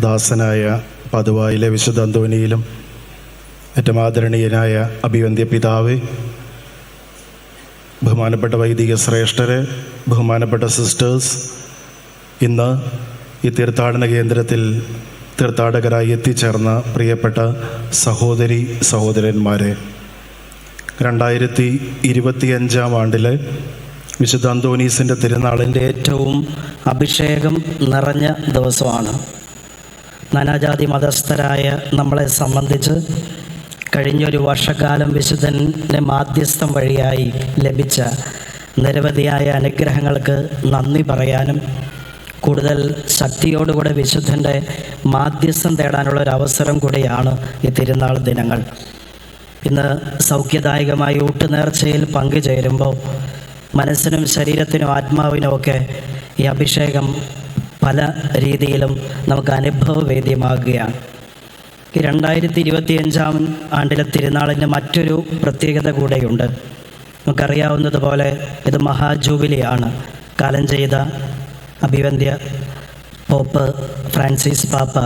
ദാസനായ പതുവായിലെ വിശുദ്ധ അന്തോനിയിലും ഏറ്റവും ആദരണീയനായ അഭിവന്ധ്യ പിതാവ് ബഹുമാനപ്പെട്ട വൈദിക ശ്രേഷ്ഠരെ ബഹുമാനപ്പെട്ട സിസ്റ്റേഴ്സ് ഇന്ന് ഈ തീർത്ഥാടന കേന്ദ്രത്തിൽ തീർത്ഥാടകരായി എത്തിച്ചേർന്ന പ്രിയപ്പെട്ട സഹോദരി സഹോദരന്മാരെ രണ്ടായിരത്തി ഇരുപത്തിയഞ്ചാം ആണ്ടിലെ വിശുദ്ധ അന്തോനീസിന്റെ തിരുനാളിന്റെ ഏറ്റവും അഭിഷേകം നിറഞ്ഞ ദിവസമാണ്. നാനാജാതി മതസ്ഥരായ നമ്മളെ സംബന്ധിച്ച് കഴിഞ്ഞൊരു വർഷക്കാലം വിശുദ്ധന്റെ മാധ്യസ്ഥം വഴിയായി ലഭിച്ച നിരവധിയായ അനുഗ്രഹങ്ങൾക്ക് നന്ദി പറയാനും കൂടുതൽ ശക്തിയോടുകൂടെ വിശുദ്ധന്റെ മാധ്യസ്ഥം തേടാനുള്ള ഒരു അവസരം കൂടിയാണ് ഈ തിരുനാൾ ദിനങ്ങൾ. ഇന്ന് സൗഖ്യദായകമായി ഊട്ടുനേർച്ചയിൽ പങ്കുചേരുമ്പോൾ മനസ്സിനും ശരീരത്തിനും ആത്മാവിനുമൊക്കെ ഈ അഭിഷേകം പല രീതിയിലും നമുക്ക് അനുഭവവേദ്യമാകുകയാണ്. ഈ രണ്ടായിരത്തി ഇരുപത്തി അഞ്ചാം ആണ്ടിലെ തിരുനാളിന്റെ മറ്റൊരു പ്രത്യേകത കൂടെയുണ്ട്. നമുക്കറിയാവുന്നതുപോലെ ഇത് മഹാജൂബിലിയാണ്. കാലം ചെയ്ത അഭിവന്ധ്യ പോപ്പ് ഫ്രാൻസിസ് പാപ്പ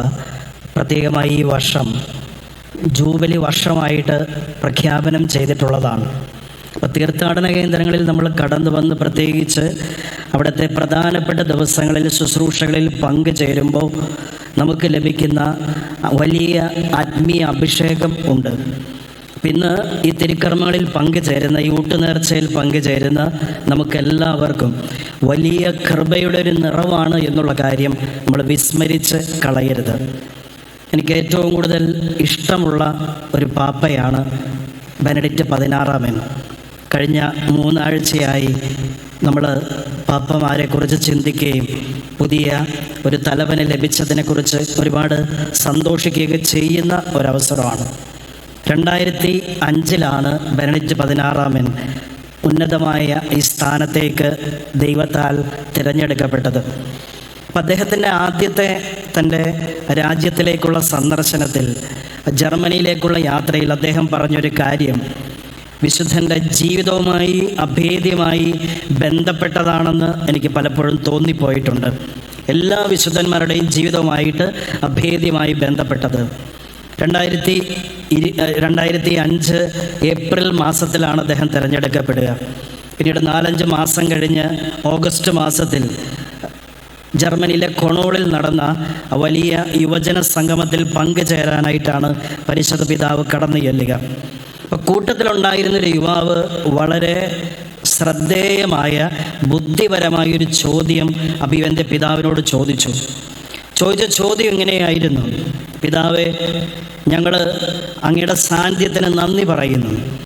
പ്രത്യേകമായി ഈ വർഷം ജൂബിലി വർഷമായിട്ട് പ്രഖ്യാപനം ചെയ്തിട്ടുള്ളതാണ്. അപ്പോൾ തീർത്ഥാടന കേന്ദ്രങ്ങളിൽ നമ്മൾ കടന്നു വന്ന് പ്രത്യേകിച്ച് അവിടുത്തെ പ്രധാനപ്പെട്ട ദിവസങ്ങളിൽ ശുശ്രൂഷകളിൽ പങ്കുചേരുമ്പോൾ നമുക്ക് ലഭിക്കുന്ന വലിയ ആത്മീയ അഭിഷേകം ഉണ്ട്. ഇന്ന് ഈ തിരുക്കർമ്മങ്ങളിൽ പങ്കുചേരുന്ന ഈ ഊട്ടുനേർച്ചയിൽ പങ്കുചേരുന്ന നമുക്കെല്ലാവർക്കും വലിയ കൃപയുടെ ഒരു നിറവാണ് എന്നുള്ള കാര്യം നമ്മൾ വിസ്മരിച്ച് കളയരുത്. എനിക്ക് ഏറ്റവും കൂടുതൽ ഇഷ്ടമുള്ള ഒരു പാപ്പയാണ് ബെനഡിക്റ്റ് പതിനാറാമൻ. കഴിഞ്ഞ മൂന്നാഴ്ചയായി നമ്മൾ പാപ്പമാരെക്കുറിച്ച് ചിന്തിക്കുകയും പുതിയ ഒരു തലവനെ ലഭിച്ചതിനെക്കുറിച്ച് ഒരുപാട് സന്തോഷിക്കുകയൊക്കെ ചെയ്യുന്ന ഒരവസരമാണ്. രണ്ടായിരത്തി അഞ്ചിലാണ് ബെനഡിക്റ്റ് പതിനാറാമൻ ഉന്നതമായ ഈ സ്ഥാനത്തേക്ക് ദൈവത്താൽ തിരഞ്ഞെടുക്കപ്പെട്ടത്. അപ്പം അദ്ദേഹത്തിന്റെ ആദ്യത്തെ തന്റെ രാജ്യത്തിലേക്കുള്ള സന്ദർശനത്തിൽ ജർമ്മനിയിലേക്കുള്ള യാത്രയിൽ അദ്ദേഹം പറഞ്ഞൊരു കാര്യം വിശുദ്ധന്റെ ജീവിതവുമായി അഭേദ്യമായി ബന്ധപ്പെട്ടതാണെന്ന് എനിക്ക് പലപ്പോഴും തോന്നിപ്പോയിട്ടുണ്ട്. എല്ലാ വിശുദ്ധന്മാരുടെയും ജീവിതവുമായിട്ട് അഭേദ്യമായി ബന്ധപ്പെട്ടത്. രണ്ടായിരത്തി ഇരു രണ്ടായിരത്തി അഞ്ച് ഏപ്രിൽ മാസത്തിലാണ് അദ്ദേഹം തിരഞ്ഞെടുക്കപ്പെടുക. പിന്നീട് നാലഞ്ച് മാസം കഴിഞ്ഞ് ഓഗസ്റ്റ് മാസത്തിൽ ജർമ്മനിയിലെ കൊണോളിൽ നടന്ന വലിയ യുവജന സംഗമത്തിൽ പങ്കുചേരാനായിട്ടാണ് പരിശുദ്ധ പിതാവ് കടന്നു ചെല്ലുക കൂട്ടത്തിലുണ്ടായിരുന്നൊരു യുവാവ് വളരെ ശ്രദ്ധേയമായ ബുദ്ധിപരമായ ഒരു ചോദ്യം അഭിവന്റെ പിതാവിനോട് ചോദിച്ചു. ചോദിച്ച ചോദ്യം ഇങ്ങനെയായിരുന്നു. പിതാവേ ഞങ്ങൾ അങ്ങയുടെ സാന്നിധ്യത്തിന് നന്ദി പറയുന്നു.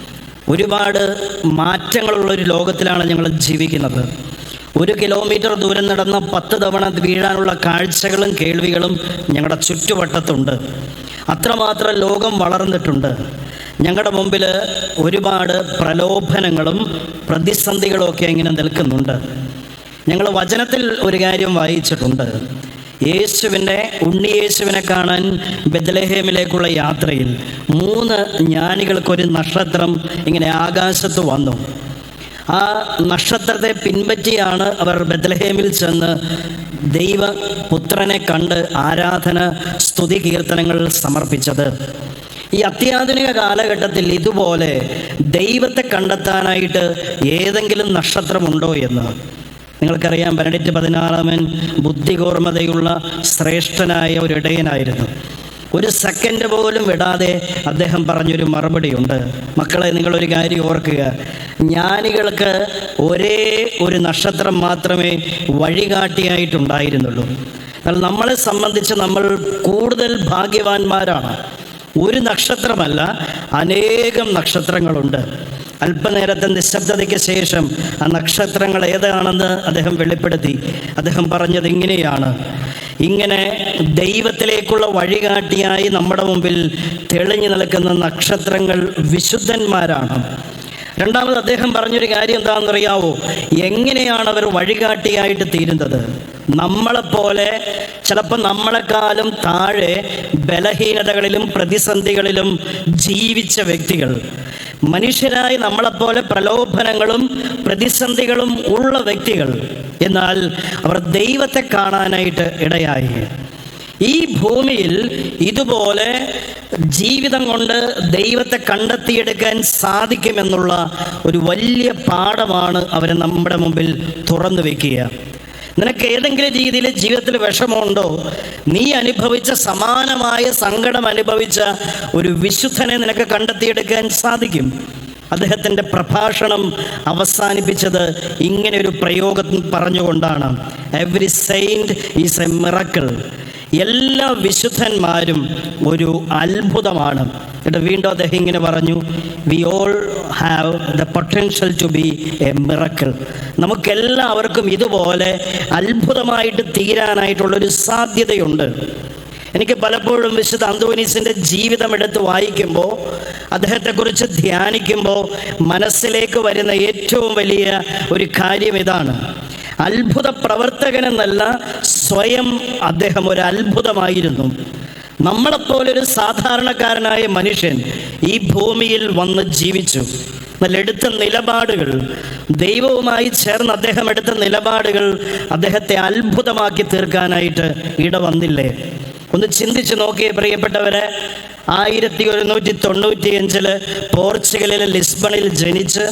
ഒരുപാട് മാറ്റങ്ങളുള്ള ഒരു ലോകത്തിലാണ് ഞങ്ങൾ ജീവിക്കുന്നത്. ഒരു കിലോമീറ്റർ ദൂരം നടന്ന പത്ത് തവണ വീഴാനുള്ള കാഴ്ചകളും കേൾവികളും ഞങ്ങളുടെ ചുറ്റുവട്ടത്തുണ്ട്. അത്രമാത്രം ലോകം വളർന്നിട്ടുണ്ട്. ഞങ്ങളുടെ മുമ്പിൽ ഒരുപാട് പ്രലോഭനങ്ങളും പ്രതിസന്ധികളും ഒക്കെ ഇങ്ങനെ നിൽക്കുന്നുണ്ട്. ഞങ്ങൾ വചനത്തിൽ ഒരു കാര്യം വായിച്ചിട്ടുണ്ട്. യേശുവിന്റെ ഉണ്ണിയേശുവിനെ കാണാൻ ബദലഹേമിലേക്കുള്ള യാത്രയിൽ മൂന്ന് ജ്ഞാനികൾക്കൊരു നക്ഷത്രം ഇങ്ങനെ ആകാശത്ത് വന്നു. ആ നക്ഷത്രത്തെ പിൻപറ്റിയാണ് അവർ ബദലഹേമിൽ ചെന്ന് ദൈവപുത്രനെ കണ്ട് ആരാധന സ്തുതി കീർത്തനങ്ങൾ സമർപ്പിച്ചത്. ഈ അത്യാധുനിക കാലഘട്ടത്തിൽ ഇതുപോലെ ദൈവത്തെ കണ്ടെത്താനായിട്ട് ഏതെങ്കിലും നക്ഷത്രമുണ്ടോ എന്ന്? നിങ്ങൾക്കറിയാം ബെനഡിക്റ്റ് പതിനാറാമൻ ബുദ്ധികൂർമ്മതയുള്ള ശ്രേഷ്ഠനായ ഒരു ഇടയനായിരുന്നു. ഒരു സെക്കൻഡ് പോലും വിടാതെ അദ്ദേഹം പറഞ്ഞൊരു മറുപടിയുണ്ട്. മക്കളെ നിങ്ങളൊരു കാര്യം ഓർക്കുക. ജ്ഞാനികൾക്ക് ഒരേ ഒരു നക്ഷത്രം മാത്രമേ വഴികാട്ടിയായിട്ടുണ്ടായിരുന്നുള്ളൂ. എന്നാൽ നമ്മളെ സംബന്ധിച്ച് നമ്മൾ കൂടുതൽ ഭാഗ്യവാന്മാരാണ്. ഒരു നക്ഷത്രമല്ല അനേകം നക്ഷത്രങ്ങളുണ്ട്. അല്പനേരത്തെ നിശബ്ദതയ്ക്ക് ശേഷം ആ നക്ഷത്രങ്ങൾ ഏതാണെന്ന് അദ്ദേഹം വെളിപ്പെടുത്തി. അദ്ദേഹം പറഞ്ഞത് ഇങ്ങനെയാണ്. ഇങ്ങനെ ദൈവത്തിലേക്കുള്ള വഴികാട്ടിയായി നമ്മുടെ മുമ്പിൽ തെളിഞ്ഞു നിൽക്കുന്ന നക്ഷത്രങ്ങൾ വിശുദ്ധന്മാരാണ്. രണ്ടാമത് അദ്ദേഹം പറഞ്ഞൊരു കാര്യം എന്താണെന്നറിയാവോ? എങ്ങനെയാണ് അവർ വഴികാട്ടിയായിട്ട് തീരുന്നത്? നമ്മളെപ്പോലെ ചിലപ്പോൾ നമ്മളെക്കാളും താഴെ ബലഹീനതകളിലും പ്രതിസന്ധികളിലും ജീവിച്ച വ്യക്തികൾ. മനുഷ്യരായി നമ്മളെപ്പോലെ പ്രലോഭനങ്ങളും പ്രതിസന്ധികളും ഉള്ള വ്യക്തികൾ. എന്നാൽ അവർ ദൈവത്തെ കാണാനായിട്ട് ഇടയായി. ഈ ഭൂമിയിൽ ഇതുപോലെ ജീവിതം കൊണ്ട് ദൈവത്തെ കണ്ടെത്തിയെടുക്കാൻ സാധിക്കുമെന്നുള്ള ഒരു വലിയ പാഠമാണ് അവർ നമ്മുടെ മുമ്പിൽ തുറന്നു വെക്കുക. നിനക്ക് ഏതെങ്കിലും രീതിയിൽ ജീവിതത്തിൽ വിഷമമുണ്ടോ? നീ അനുഭവിച്ച സമാനമായ സങ്കടം അനുഭവിച്ച ഒരു വിശുദ്ധനെ നിനക്ക് കണ്ടെത്തിയെടുക്കാൻ സാധിക്കും. അദ്ദേഹത്തിന്റെ പ്രഭാഷണം അവസാനിപ്പിച്ചത് ഇങ്ങനെ ഒരു പ്രയോഗം പറഞ്ഞുകൊണ്ടാണ്. Every saint is a miracle എല്ലാ വിശുദ്ധന്മാരും ഒരു അത്ഭുതമാണ്. എന്നിട്ട് വീണ്ടും അദ്ദേഹം ഇങ്ങനെ പറഞ്ഞു we all have the potential to be a miracle നമുക്കെല്ലാവർക്കും ഇതുപോലെ അത്ഭുതമായിട്ട് തീരാനായിട്ടുള്ളൊരു സാധ്യതയുണ്ട്. എനിക്ക് പലപ്പോഴും വിശുദ്ധ അന്തോനീസിന്റെ ജീവിതം എടുത്ത് വായിക്കുമ്പോൾ അദ്ദേഹത്തെക്കുറിച്ച് ധ്യാനിക്കുമ്പോൾ മനസ്സിലേക്ക് വരുന്ന ഏറ്റവും വലിയ ഒരു കാര്യം ഇതാണ്. അത്ഭുത പ്രവർത്തകനെന്നല്ല സ്വയം അദ്ദേഹം ഒരു അത്ഭുതമായിരുന്നു. നമ്മളെപ്പോലൊരു സാധാരണക്കാരനായ മനുഷ്യൻ ഈ ഭൂമിയിൽ വന്ന് ജീവിച്ചു. എന്നാൽ എടുത്ത നിലപാടുകൾ ദൈവവുമായി ചേർന്ന് അദ്ദേഹം എടുത്ത നിലപാടുകൾ അദ്ദേഹത്തെ അത്ഭുതമാക്കി തീർക്കാനായിട്ട് ഇട വന്നില്ലേ? ഒന്ന് ചിന്തിച്ച് നോക്കിയേ പ്രിയപ്പെട്ടവരെ ആയിരത്തി ഒരുന്നൂറ്റി തൊണ്ണൂറ്റി അഞ്ചിൽ പോർച്ചുഗലിലെ ലിസ്ബണിൽ ജനിച്ച്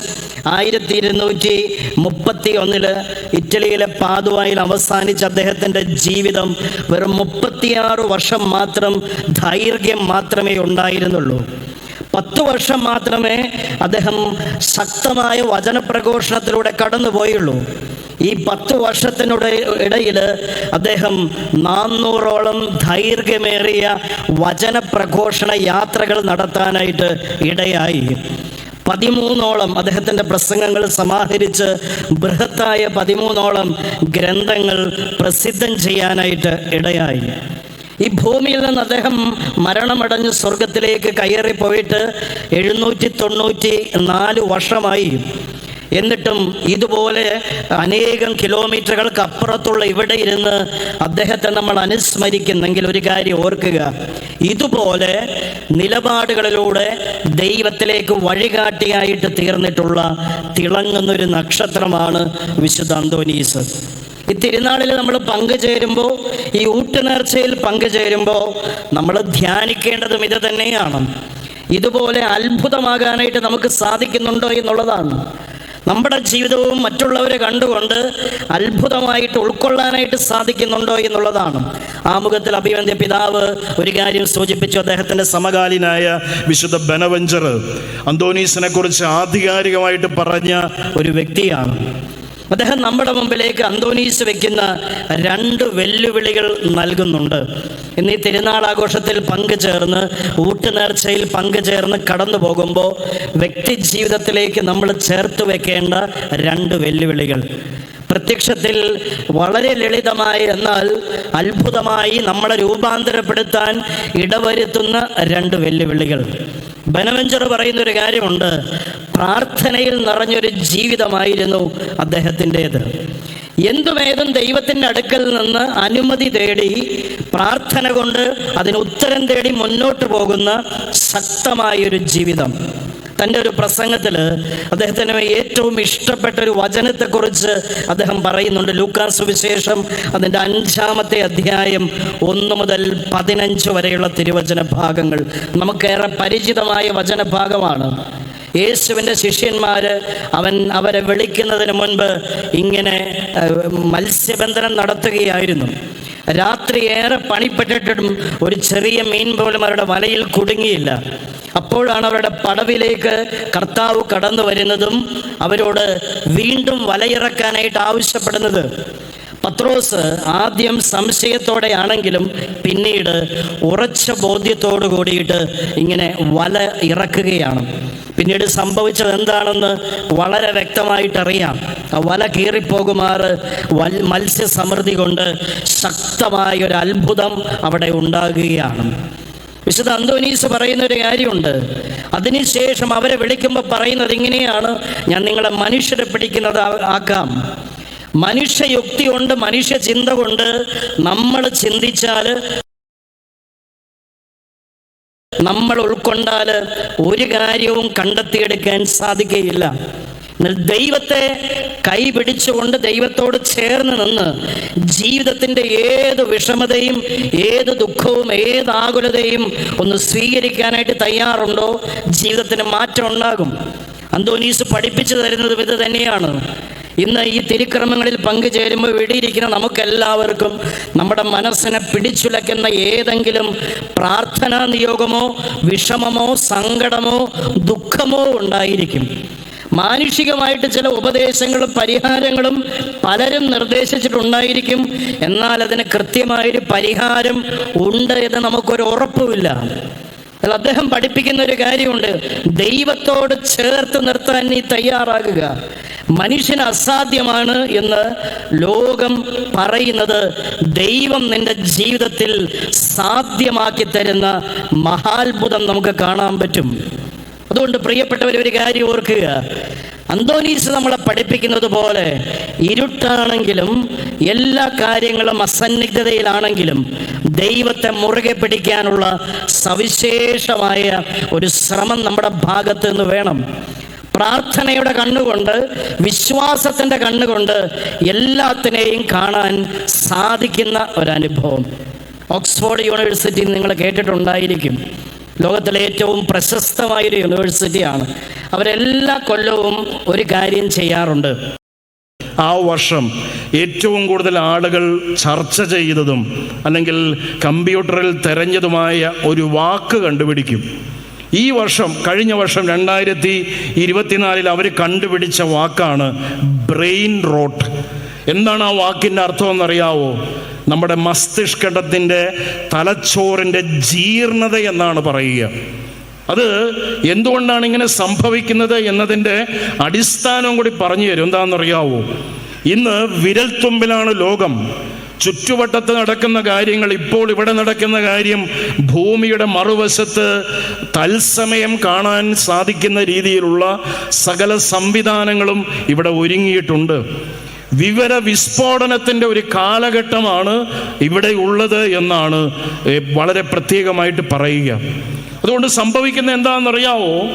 ആയിരത്തി ഇരുന്നൂറ്റി മുപ്പത്തി ഒന്നിൽ ഇറ്റലിയിലെ പാതുവായിൽ അവസാനിച്ച അദ്ദേഹത്തിന്റെ ജീവിതം വെറും മുപ്പത്തിയാറ് വർഷം മാത്രം ദൈർഘ്യം മാത്രമേ ഉണ്ടായിരുന്നുള്ളൂ. പത്തു വർഷം മാത്രമേ അദ്ദേഹം ശക്തമായ വചനപ്രഘോഷണത്തിലൂടെ കടന്നുപോയുള്ളൂ. ഈ പത്ത് വർഷത്തിനുടെ ഇടയിൽ അദ്ദേഹം നാന്നൂറോളം ദൈർഘ്യമേറിയ വചന പ്രഘോഷണ യാത്രകൾ നടത്താനായിട്ട് ഇടയായി. പതിമൂന്നോളം അദ്ദേഹത്തിന്റെ പ്രസംഗങ്ങൾ സമാഹരിച്ച് ബൃഹത്തായ പതിമൂന്നോളം ഗ്രന്ഥങ്ങൾ പ്രസിദ്ധം ചെയ്യാനായിട്ട് ഇടയായി. ഈ ഭൂമിയിൽ നിന്ന് അദ്ദേഹം മരണമടഞ്ഞ് സ്വർഗത്തിലേക്ക് കയറിപ്പോയിട്ട് എഴുന്നൂറ്റി തൊണ്ണൂറ്റി നാല് വർഷമായി. എന്നിട്ടും ഇതുപോലെ അനേകം കിലോമീറ്ററുകൾക്ക് അപ്പുറത്തുള്ള ഇവിടെ ഇരുന്ന് അദ്ദേഹത്തെ നമ്മൾ അനുസ്മരിക്കുന്നെങ്കിൽ ഒരു കാര്യം ഓർക്കുക. ഇതുപോലെ നിലപാടുകളിലൂടെ ദൈവത്തിലേക്ക് വഴികാട്ടിയായിട്ട് തീർന്നിട്ടുള്ള തിളങ്ങുന്നൊരു നക്ഷത്രമാണ് വിശുദ്ധ അന്തോനീസ്. ഈ തിരുനാളിൽ നമ്മൾ പങ്കുചേരുമ്പോൾ ഈ ഊട്ടുനേർച്ചയിൽ പങ്കുചേരുമ്പോൾ നമ്മൾ ധ്യാനിക്കേണ്ടതും ഇത് തന്നെയാണ്. ഇതുപോലെ അത്ഭുതമാകാനായിട്ട് നമുക്ക് സാധിക്കുന്നുണ്ടോ എന്നുള്ളതാണ്. നമ്മുടെ ജീവിതവും മറ്റുള്ളവരെ കണ്ടുകൊണ്ട് അത്ഭുതമായിട്ട് ഉൾക്കൊള്ളാനായിട്ട് സാധിക്കുന്നുണ്ടോ എന്നുള്ളതാണ്. ആമുഖത്തിൽ അഭിവന്ദ്യ പിതാവ് ഒരു കാര്യം സൂചിപ്പിച്ചു. അദ്ദേഹത്തിന്റെ സമകാലീനായ വിശുദ്ധ ബനവഞ്ചർ അന്തോനീസിനെ കുറിച്ച് ആധികാരികമായിട്ട് പറഞ്ഞ ഒരു വ്യക്തിയാണ്. അദ്ദേഹം നമ്മുടെ മുമ്പിലേക്ക് അന്തോനീസ് വയ്ക്കുന്ന രണ്ട് വെല്ലുവിളികൾ നൽകുന്നുണ്ട്. ഇന്ന് ഈ തിരുനാൾ ആഘോഷത്തിൽ പങ്കുചേർന്ന് ഊട്ടുനേർച്ചയിൽ പങ്കുചേർന്ന് കടന്നു പോകുമ്പോൾ വ്യക്തി ജീവിതത്തിലേക്ക് നമ്മൾ ചേർത്ത് വെക്കേണ്ട രണ്ട് വെല്ലുവിളികൾ. പ്രത്യക്ഷത്തിൽ വളരെ ലളിതമായി എന്നാൽ അത്ഭുതമായി നമ്മളെ രൂപാന്തരപ്പെടുത്താൻ ഇടവരുത്തുന്ന രണ്ട് വെല്ലുവിളികൾ. ബനവഞ്ചർ പറയുന്ന ഒരു കാര്യമുണ്ട്. പ്രാർത്ഥനയിൽ നിറഞ്ഞൊരു ജീവിതമായിരുന്നു അദ്ദേഹത്തിന്റേത്. എന്തുമേതും ദൈവത്തിന്റെ അടുക്കൽ നിന്ന് അനുമതി തേടി പ്രാർത്ഥന കൊണ്ട് അതിന് ഉത്തരം തേടി മുന്നോട്ട് പോകുന്ന ശക്തമായൊരു ജീവിതം. തന്റെ ഒരു പ്രസംഗത്തിൽ അദ്ദേഹത്തിന് ഏറ്റവും ഇഷ്ടപ്പെട്ട ഒരു വചനത്തെക്കുറിച്ച് അദ്ദേഹം പറയുന്നുണ്ട്. ലൂക്കാസ് സുവിശേഷം അതിന്റെ അഞ്ചാമത്തെ അധ്യായം ഒന്ന് മുതൽ പതിനഞ്ച് വരെയുള്ള തിരുവചന ഭാഗങ്ങൾ. നമുക്കേറെ പരിചിതമായ വചനഭാഗമാണ് യേശുവിന്റെ ശിഷ്യന്മാർ അവൻ അവരെ വിളിക്കുന്നതിന് മുൻപ് ഇങ്ങനെ മത്സ്യബന്ധനം നടത്തുകയായിരുന്നു. രാത്രി ഏറെ പണിപ്പെട്ടിട്ടും ഒരു ചെറിയ മീൻ പോലും അവരുടെ വലയിൽ കുടുങ്ങിയില്ല. അപ്പോഴാണ് അവരുടെ പടവിലേക്ക് കർത്താവ് കടന്നു വരുന്നതും അവരോട് വീണ്ടും വലയിറക്കാനായിട്ട് ആവശ്യപ്പെടുന്നത്. പത്രോസ് ആദ്യം സംശയത്തോടെയാണെങ്കിലും പിന്നീട് ഉറച്ച ബോധ്യത്തോടു കൂടിയിട്ട് ഇങ്ങനെ വല ഇറക്കുകയാണ്. പിന്നീട് സംഭവിച്ചത് എന്താണെന്ന് വളരെ വ്യക്തമായിട്ട് അറിയാം ആ വല കീറിപ്പോകുമാറ് വൽ മത്സ്യസമൃദ്ധി കൊണ്ട് ശക്തമായ ഒരു അത്ഭുതം അവിടെ ഉണ്ടാകുകയാണ്. വിശുദ്ധ അന്തോനീസ് പറയുന്ന ഒരു കാര്യമുണ്ട്. അതിനുശേഷം അവരെ വിളിക്കുമ്പോൾ പറയുന്നത് ഇങ്ങനെയാണ്. ഞാൻ നിങ്ങളെ മനുഷ്യരെ പിടിക്കുന്നത് ആക്കാം. മനുഷ്യയുക്തി കൊണ്ട് മനുഷ്യ ചിന്ത കൊണ്ട് നമ്മൾ ചിന്തിച്ചാൽ നമ്മൾ ഉൾക്കൊണ്ടാൽ ഒരു കാര്യവും കണ്ടെത്തിയെടുക്കാൻ സാധിക്കുകയില്ല. ദൈവത്തെ ദൈവത്തെ കൈപിടിച്ചുകൊണ്ട് ദൈവത്തോട് ചേർന്ന് നിന്ന് ജീവിതത്തിന്റെ ഏത് വിഷമതയും ഏത് ദുഃഖവും ഏത് ആകുലതയും ഒന്ന് സ്വീകരിക്കാനായിട്ട് തയ്യാറുണ്ടോ? ജീവിതത്തിന് മാറ്റം ഉണ്ടാകും. അന്തോനീസ് പഠിപ്പിച്ചു തരുന്നത് ഇത് തന്നെയാണ്. ഇന്ന് ഈ തിരുക്രമങ്ങളിൽ പങ്കുചേരുമ്പോൾ വെടിയിരിക്കുന്ന നമുക്കെല്ലാവർക്കും നമ്മുടെ മനസ്സിനെ പിടിച്ചുലയ്ക്കുന്ന ഏതെങ്കിലും പ്രാർത്ഥനാ നിയോഗമോ വിഷമമോ സങ്കടമോ ദുഃഖമോ ഉണ്ടായിരിക്കും. മാനുഷികമായിട്ട് ചില ഉപദേശങ്ങളും പരിഹാരങ്ങളും പലരും നിർദ്ദേശിച്ചിട്ടുണ്ടായിരിക്കും. എന്നാൽ അതിന് കൃത്യമായൊരു പരിഹാരം ഉണ്ട് എന്ന് നമുക്കൊരു ഉറപ്പുമില്ല. എന്നാൽ അദ്ദേഹം പഠിപ്പിക്കുന്ന ഒരു കാര്യമുണ്ട്. ദൈവത്തോട് ചേർത്ത് നിർത്താൻ നീ തയ്യാറാകുക. മനുഷ്യന് അസാധ്യമാണ് എന്ന് ലോകം പറയുന്നത് ദൈവം നിന്റെ ജീവിതത്തിൽ സാധ്യമാക്കി തരുന്ന മഹാത്ഭുതം നമുക്ക് കാണാൻ പറ്റും. അതുകൊണ്ട് പ്രിയപ്പെട്ടവർ ഒരു കാര്യം ഓർക്കുക. അന്തോനീസ് നമ്മളെ പഠിപ്പിക്കുന്നത് പോലെ ഇരുട്ടാണെങ്കിലും എല്ലാ കാര്യങ്ങളും അസന്നിഗ്ധതയിലാണെങ്കിലും ദൈവത്തെ മുറുകെ പിടിക്കാനുള്ള സവിശേഷമായ ഒരു ശ്രമം നമ്മുടെ ഭാഗത്ത് നിന്ന് വേണം. പ്രാർത്ഥനയുടെ കണ്ണുകൊണ്ട് വിശ്വാസത്തിന്റെ കണ്ണുകൊണ്ട് എല്ലാത്തിനെയും കാണാൻ സാധിക്കുന്ന ഒരനുഭവം ഓക്സ്ഫോർഡ് യൂണിവേഴ്സിറ്റി നിങ്ങൾ കേട്ടിട്ടുണ്ടായിരിക്കും. ലോകത്തിലെ ഏറ്റവും പ്രശസ്തമായൊരു യൂണിവേഴ്സിറ്റിയാണ്. അവരെല്ലാ കൊല്ലവും ഒരു കാര്യം ചെയ്യാറുണ്ട്. ആ വർഷം ഏറ്റവും കൂടുതൽ ആളുകൾ ചർച്ച ചെയ്തതും അല്ലെങ്കിൽ കമ്പ്യൂട്ടറിൽ തെരഞ്ഞതുമായ ഒരു വാക്ക് കണ്ടുപിടിക്കും. ഈ വർഷം കഴിഞ്ഞ വർഷം രണ്ടായിരത്തി ഇരുപത്തിനാലിൽ അവർ കണ്ടുപിടിച്ച വാക്കാണ് ബ്രെയിൻ റോട്ട്. എന്താണ് ആ വാക്കിന്റെ അർത്ഥം എന്നറിയാവോ? നമ്മുടെ മസ്തിഷ്കടത്തിന്റെ തലച്ചോറിന്റെ ജീർണത എന്നാണ് പറയുക. അത് എന്തുകൊണ്ടാണ് ഇങ്ങനെ സംഭവിക്കുന്നത് എന്നതിന്റെ അടിസ്ഥാനം കൂടി പറഞ്ഞു തരും. എന്താണെന്നറിയാവോ? ഇന്ന് വിരൽത്തുമ്പിലാണ് ലോകം. ചുറ്റുവട്ടത്ത് നടക്കുന്ന കാര്യങ്ങൾ ഇപ്പോൾ ഇവിടെ നടക്കുന്ന കാര്യം ഭൂമിയുടെ മറുവശത്ത് തത്സമയം കാണാൻ സാധിക്കുന്ന രീതിയിലുള്ള സകല സംവിധാനങ്ങളും ഇവിടെ ഒരുങ്ങിയിട്ടുണ്ട്. വിവര വിസ്ഫോടനത്തിന്റെ ഒരു കാലഘട്ടമാണ് ഇവിടെ ഉള്ളത് എന്നാണ് വളരെ പ്രത്യേകമായിട്ട് പറയുക. അതുകൊണ്ട് സംഭവിക്കുന്ന എന്താണെന്നറിയാവോ?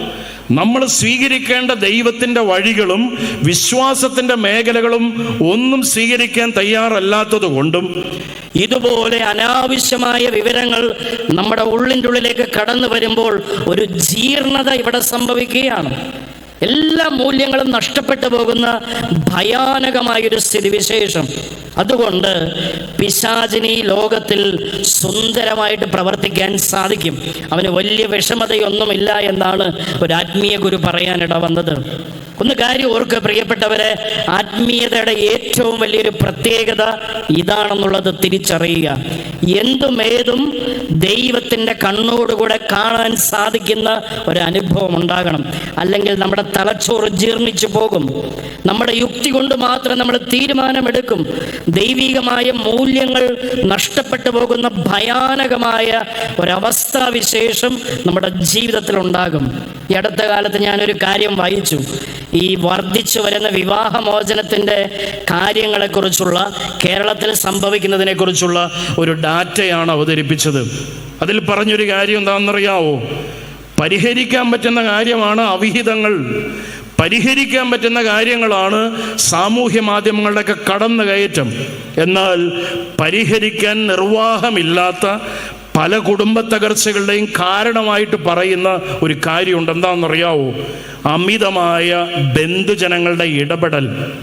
നമ്മൾ സ്വീകരിക്കേണ്ട ദൈവത്തിന്റെ വഴികളും വിശ്വാസത്തിന്റെ മേഖലകളും ഒന്നും സ്വീകരിക്കാൻ തയ്യാറല്ലാത്തത് കൊണ്ടും ഇതുപോലെ അനാവശ്യമായ വിവരങ്ങൾ നമ്മുടെ ഉള്ളിന്റെ ഉള്ളിലേക്ക് കടന്നു വരുമ്പോൾ ഒരു ജീർണത ഇവിടെ സംഭവിക്കുകയാണ്. എല്ലാ മൂല്യങ്ങളും നഷ്ടപ്പെട്ടു പോകുന്ന ഭയാനകമായൊരു സ്ഥിതിവിശേഷം. അതുകൊണ്ട് പിശാചിന് ലോകത്തിൽ സുന്ദരമായിട്ട് പ്രവർത്തിക്കാൻ സാധിക്കും. അവന് വലിയ വിഷമതയൊന്നുമില്ല എന്നാണ് ഒരു ആത്മീയ ഗുരു പറയാനിട വന്നത്. ഒന്ന് കാര്യം ഓർക്കുക പ്രിയപ്പെട്ടവരെ. ആത്മീയതയുടെ ഏറ്റവും വലിയൊരു പ്രത്യേകത ഇതാണെന്നുള്ളത് തിരിച്ചറിയുക. എന്തും ഏതും ദൈവത്തിന്റെ കണ്ണോടുകൂടെ കാണാൻ സാധിക്കുന്ന ഒരു അനുഭവം ഉണ്ടാകണം. അല്ലെങ്കിൽ നമ്മുടെ തലച്ചോറ് ജീർണിച്ചു പോകും. നമ്മുടെ യുക്തി കൊണ്ട് മാത്രം നമ്മൾ തീരുമാനമെടുക്കും. ദൈവികമായ മൂല്യങ്ങൾ നഷ്ടപ്പെട്ടു പോകുന്ന ഭയാനകമായ ഒരവസ്ഥാവിശേഷം നമ്മുടെ ജീവിതത്തിൽ ഉണ്ടാകും ഈ അടുത്ത കാലത്ത് ഞാനൊരു കാര്യം വായിച്ചു. ഈ വർദ്ധിച്ചു വരുന്ന വിവാഹമോചനത്തിന്റെ കാര്യങ്ങളെക്കുറിച്ചുള്ള കേരളത്തിൽ സംഭവിക്കുന്നതിനെക്കുറിച്ചുള്ള ഒരു ഡാറ്റയാണ് അവതരിപ്പിച്ചത്. അതിൽ പറഞ്ഞൊരു കാര്യം എന്താണെന്നറിയാവോ? പരിഹരിക്കാൻ പറ്റുന്ന കാര്യമാണ് അവിഹിതങ്ങൾ. പരിഹരിക്കാൻ പറ്റുന്ന കാര്യങ്ങളാണ് സാമൂഹ്യ മാധ്യമങ്ങളുടെയൊക്കെ കടന്നു കയറ്റം എന്നാൽ പരിഹരിക്കാൻ നിർവാഹമില്ലാത്ത പല കുടുംബ തകർച്ചകളുടെയും കാരണമായിട്ട് പറയുന്ന ഒരു കാര്യമുണ്ട്. എന്താണെന്നറിയാവോ? അമിതമായ ബന്ധുജനങ്ങളുടെ ഇടപെടൽ.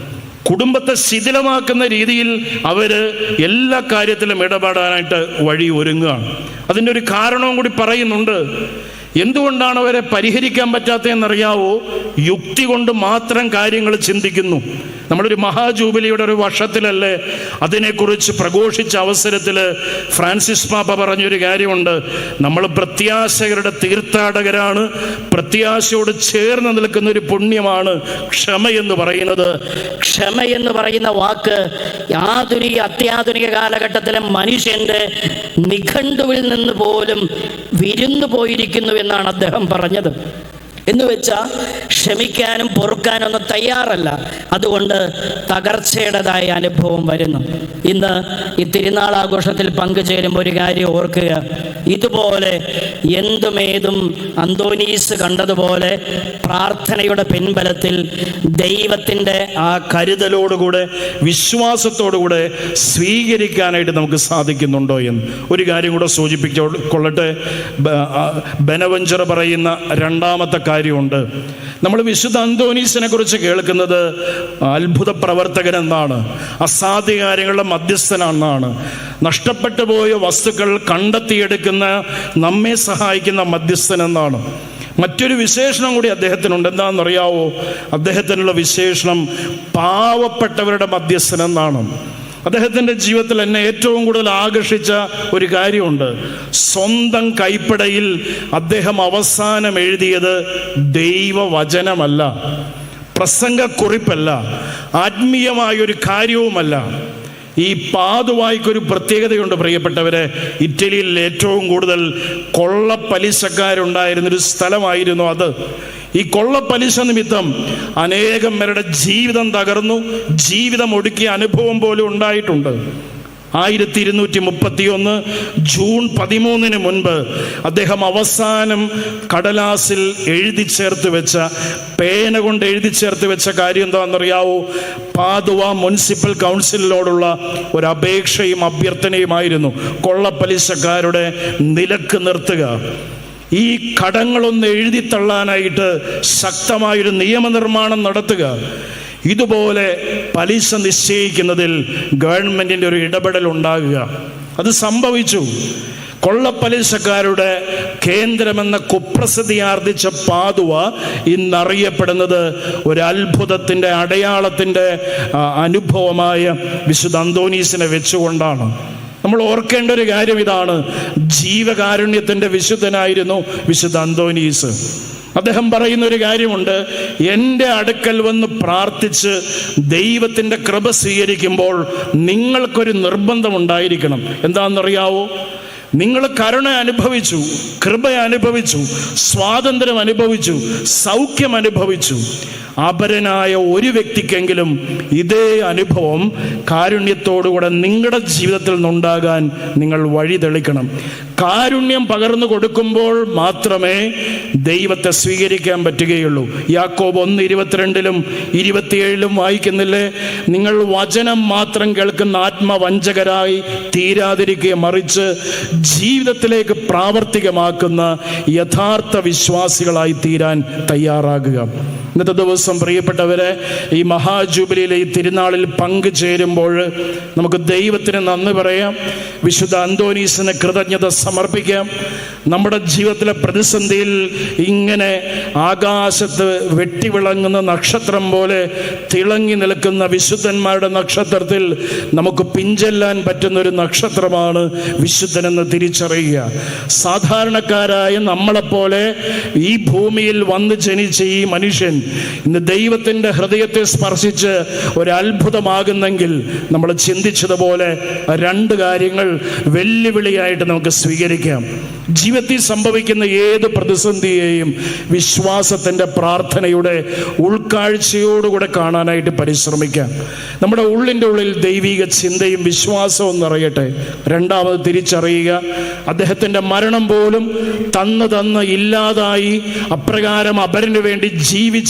കുടുംബത്തെ ശിഥിലമാക്കുന്ന രീതിയിൽ അവർ എല്ലാ കാര്യത്തിലും ഇടപെടാനായിട്ട് വഴി ഒരുങ്ങുകയാണ് അതിന്റെ ഒരു കാരണവും കൂടി പറയുന്നുണ്ട്. എന്തുകൊണ്ടാണ് അവരെ പരിഹരിക്കാൻ പറ്റാത്തതെന്നറിയാവോ? യുക്തി കൊണ്ട് മാത്രം കാര്യങ്ങൾ ചിന്തിക്കുന്നു. നമ്മളൊരു മഹാജൂബിലിയുടെ ഒരു വർഷത്തിലല്ലേ അതിനെക്കുറിച്ച് പ്രഘോഷിച്ച അവസരത്തിൽ ഫ്രാൻസിസ് പാപ്പ പറഞ്ഞൊരു കാര്യമുണ്ട്. നമ്മൾ പ്രത്യാശകരുടെ തീർത്ഥാടകരാണ് പ്രത്യാശയോട് ചേർന്ന് നിൽക്കുന്ന ഒരു പുണ്യമാണ് ക്ഷമ എന്ന് പറയുന്നത്. ക്ഷമ എന്ന് പറയുന്ന വാക്ക് ആധുനിക അത്യാധുനിക കാലഘട്ടത്തിലെ മനുഷ്യന്റെ നിഘണ്ടുവിൽ നിന്ന് പോലും വിരുന്നു പോയിരിക്കുന്നു എന്നാണ് അദ്ദേഹം പറഞ്ഞത്. എന്ന് വെച്ചാൽ ക്ഷമിക്കാനും പൊറുക്കാനും ഒന്നും തയ്യാറല്ല. അതുകൊണ്ട് തകർച്ചയുടേതായ അനുഭവം വരുന്നു. ഇന്ന് ഈ തിരുനാൾ ആഘോഷത്തിൽ പങ്കുചേരുമ്പോൾ ഒരു കാര്യം ഓർക്കുക. ഇതുപോലെ എന്തുമേതും അന്തോനീസ് കണ്ടതുപോലെ പ്രാർത്ഥനയുടെ പിൻബലത്തിൽ ദൈവത്തിന്റെ ആ കരുതലോടുകൂടെ വിശ്വാസത്തോടുകൂടെ സ്വീകരിക്കാനായിട്ട് നമുക്ക് സാധിക്കുന്നുണ്ടോ എന്ന് ഒരു കാര്യം കൂടെ സൂചിപ്പിച്ചോ കൊള്ളട്ടെ. ബനവഞ്ചർ പറയുന്ന രണ്ടാമത്തെ കാര്യമുണ്ട്. നമ്മൾ വിശുദ്ധ അന്തോനീസിനെ കുറിച്ച് കേൾക്കുന്നത് അത്ഭുത പ്രവർത്തകൻ എന്നാണ് അസാധ്യ കാര്യങ്ങളുടെ മധ്യസ്ഥനാണെന്നാണ് നഷ്ടപ്പെട്ടു പോയ വസ്തുക്കൾ കണ്ടെത്തിയെടുക്കുന്ന നമ്മെ സഹായിക്കുന്ന മധ്യസ്ഥൻ എന്നാണ്. മറ്റൊരു വിശേഷണം കൂടി അദ്ദേഹത്തിനുണ്ട്. എന്താണെന്നറിയാവോ? അദ്ദേഹത്തിനുള്ള വിശേഷണം പാവപ്പെട്ടവരുടെ മധ്യസ്ഥൻ എന്നാണ്. അദ്ദേഹത്തിന്റെ ജീവിതത്തിൽ എന്നെ ഏറ്റവും കൂടുതൽ ആകർഷിച്ച ഒരു കാര്യമുണ്ട്. സ്വന്തം കൈപ്പടയിൽ അദ്ദേഹം അവസാനം എഴുതിയത് ദൈവവചനമല്ല. പ്രസംഗക്കുറിപ്പല്ല. ആത്മീയമായൊരു കാര്യവുമല്ല. ഈ പാതുവായ്ക്കൊരു പ്രത്യേകതയുണ്ട് പ്രിയപ്പെട്ടവരെ. ഇറ്റലിയിൽ ഏറ്റവും കൂടുതൽ കൊള്ളപ്പലിശക്കാരുണ്ടായിരുന്നൊരു സ്ഥലമായിരുന്നു അത്. ഈ കൊള്ളപ്പലിശ നിമിത്തം അനേകം പേരുടെ ജീവിതം തകർന്നു. ജീവിതം ഒടുക്കിയ അനുഭവം പോലും ഉണ്ടായിട്ടുണ്ട്. ആയിരത്തി ഇരുന്നൂറ്റി മുപ്പത്തി ഒന്ന് ജൂൺ പതിമൂന്നിന് മുൻപ് അദ്ദേഹം അവസാനം കടലാസിൽ എഴുതി ചേർത്ത് വെച്ച പേന കൊണ്ട് എഴുതി ചേർത്ത് വെച്ച കാര്യം എന്താണെന്നറിയാവോ? പാതുവ മുനിസിപ്പൽ കൗൺസിലിനോടുള്ള ഒരു അപേക്ഷയും അഭ്യർത്ഥനയുമായിരുന്നു. കൊള്ളപ്പലിശക്കാരുടെ നിലയ്ക്ക് നിർത്തുക. ഈ കടങ്ങളൊന്ന് എഴുതി തള്ളാനായിട്ട് ശക്തമായൊരു നിയമനിർമ്മാണം നടത്തുക. ഇതുപോലെ പലിശ നിശ്ചയിക്കുന്നതിൽ ഗവൺമെന്റിന്റെ ഒരു ഇടപെടൽ ഉണ്ടാകുക. അത് സംഭവിച്ചു. കൊള്ളപ്പലിശക്കാരുടെ കേന്ദ്രമെന്ന കുപ്രസിദ്ധി ആർജിച്ച പാതുവ ഇന്നറിയപ്പെടുന്നത് ഒരു അത്ഭുതത്തിന്റെ അടയാളത്തിന്റെ അനുഭവമായ വിശുദ്ധ അന്തോനീസിനെ വെച്ചുകൊണ്ടാണ്. നമ്മൾ ഓർക്കേണ്ട ഒരു കാര്യം ഇതാണ്. ജീവകാരുണ്യത്തിന്റെ വിശുദ്ധനായിരുന്നു വിശുദ്ധ അന്തോനീസ്. അദ്ദേഹം പറയുന്ന ഒരു കാര്യമുണ്ട്. എന്റെ അടുക്കൽ വന്ന് പ്രാർത്ഥിച്ച് ദൈവത്തിന്റെ കൃപ സ്വീകരിക്കുമ്പോൾ നിങ്ങൾക്കൊരു നിർബന്ധം ഉണ്ടായിരിക്കണം എന്താണെന്നറിയാവോ? നിങ്ങൾ കരുണ അനുഭവിച്ചു കൃപ അനുഭവിച്ചു സ്വാതന്ത്ര്യം അനുഭവിച്ചു സൗഖ്യം അനുഭവിച്ചു. അപരനായ ഒരു വ്യക്തിക്കെങ്കിലും ഇതേ അനുഭവം കാരുണ്യത്തോടുകൂടെ നിങ്ങളുടെ ജീവിതത്തിൽ നിന്നുണ്ടാകാൻ നിങ്ങൾ വഴി തെളിക്കണം. കാരുണ്യം പകർന്നു കൊടുക്കുമ്പോൾ മാത്രമേ ദൈവത്തെ സ്വീകരിക്കാൻ പറ്റുകയുള്ളൂ. യാക്കോബ് ഒന്ന് ഇരുപത്തിരണ്ടിലും ഇരുപത്തിയേഴിലും വായിക്കുന്നില്ലേ? നിങ്ങൾ വചനം മാത്രം കേൾക്കുന്ന ആത്മവഞ്ചകരായി തീരാതിരിക്കുക മറിച്ച് ജീവിതത്തിലേക്ക് പ്രാവർത്തികമാക്കുന്ന യഥാർത്ഥ വിശ്വാസികളായി തീരാൻ തയ്യാറാകുക. ഇന്നത്തെ ദിവസം പ്രിയപ്പെട്ടവരെ ഈ മഹാജൂബിലിയിലെ ഈ തിരുനാളിൽ പങ്കുചേരുമ്പോൾ നമുക്ക് ദൈവത്തിന് നന്ദി പറയാം. വിശുദ്ധ അന്തോനീസിന് കൃതജ്ഞത സമർപ്പിക്കാം. നമ്മുടെ ജീവിതത്തിലെ പ്രതിസന്ധിയിൽ ഇങ്ങനെ ആകാശത്ത് വെട്ടിവിളങ്ങുന്ന നക്ഷത്രം പോലെ തിളങ്ങി നിൽക്കുന്ന വിശുദ്ധന്മാരുടെ നക്ഷത്രത്തിൽ നമുക്ക് പിഞ്ചെല്ലാൻ പറ്റുന്ന ഒരു നക്ഷത്രമാണ് വിശുദ്ധനെന്ന് തിരിച്ചറിയുക. സാധാരണക്കാരായ നമ്മളെപ്പോലെ ഈ ഭൂമിയിൽ വന്ന് ജനിച്ച ഈ മനുഷ്യൻ ഇന്ന് ദൈവത്തിന്റെ ഹൃദയത്തെ സ്പർശിച്ച് ഒരു അത്ഭുതമാകുന്നെങ്കിൽ നമ്മൾ ചിന്തിച്ചതുപോലെ രണ്ട് കാര്യങ്ങൾ വെല്ലുവിളിയായിട്ട് നമുക്ക് സ്വീകരിക്കാം. ജീവിതത്തിൽ സംഭവിക്കുന്ന ഏത് പ്രതിസന്ധിയെയും വിശ്വാസത്തിന്റെ പ്രാർത്ഥനയുടെ ഉൾക്കാഴ്ചയോടുകൂടെ കാണാനായിട്ട് പരിശ്രമിക്കാം. നമ്മുടെ ഉള്ളിന്റെ ഉള്ളിൽ ദൈവിക ചിന്തയും വിശ്വാസവും നിറയട്ടെ. രണ്ടാമത് തിരിച്ചറിയുക അദ്ദേഹത്തിന്റെ മരണം പോലും തന്ന് തന്ന് ഇല്ലാതായി അപ്രകാരം അപരന് വേണ്ടി ജീവിച്ച്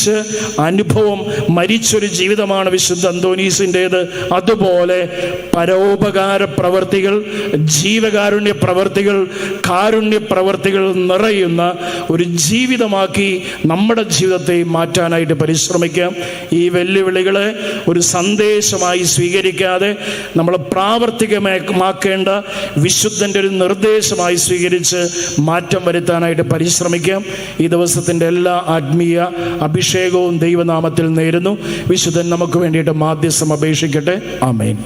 അനുഭവം മരിച്ചൊരു ജീവിതമാണ് വിശുദ്ധ അന്തോനീസിന്റേത്. അതുപോലെ പരോപകാര പ്രവർത്തികൾ ജീവകാരുണ്യ പ്രവർത്തികൾ കാരുണ്യ പ്രവർത്തികൾ നിറയുന്ന ഒരു ജീവിതമാക്കി നമ്മുടെ ജീവിതത്തെ മാറ്റാനായിട്ട് പരിശ്രമിക്കാം. ഈ വെല്ലുവിളികളെ ഒരു സന്ദേശമായി സ്വീകരിക്കാതെ നമ്മൾ പ്രാവർത്തികമാക്കേണ്ട വിശുദ്ധന്റെ ഒരു നിർദ്ദേശമായി സ്വീകരിച്ച് മാറ്റം വരുത്താനായിട്ട് പരിശ്രമിക്കാം. ഈ ദിവസത്തിന്റെ എല്ലാ ആത്മീയ അഭിഷേകവും ദൈവനാമത്തിൽ നേരുന്നു. വിശുദ്ധൻ നമുക്ക് വേണ്ടിയിട്ട് മാധ്യസ്ഥം അപേക്ഷിക്കട്ടെ. ആമേൻ.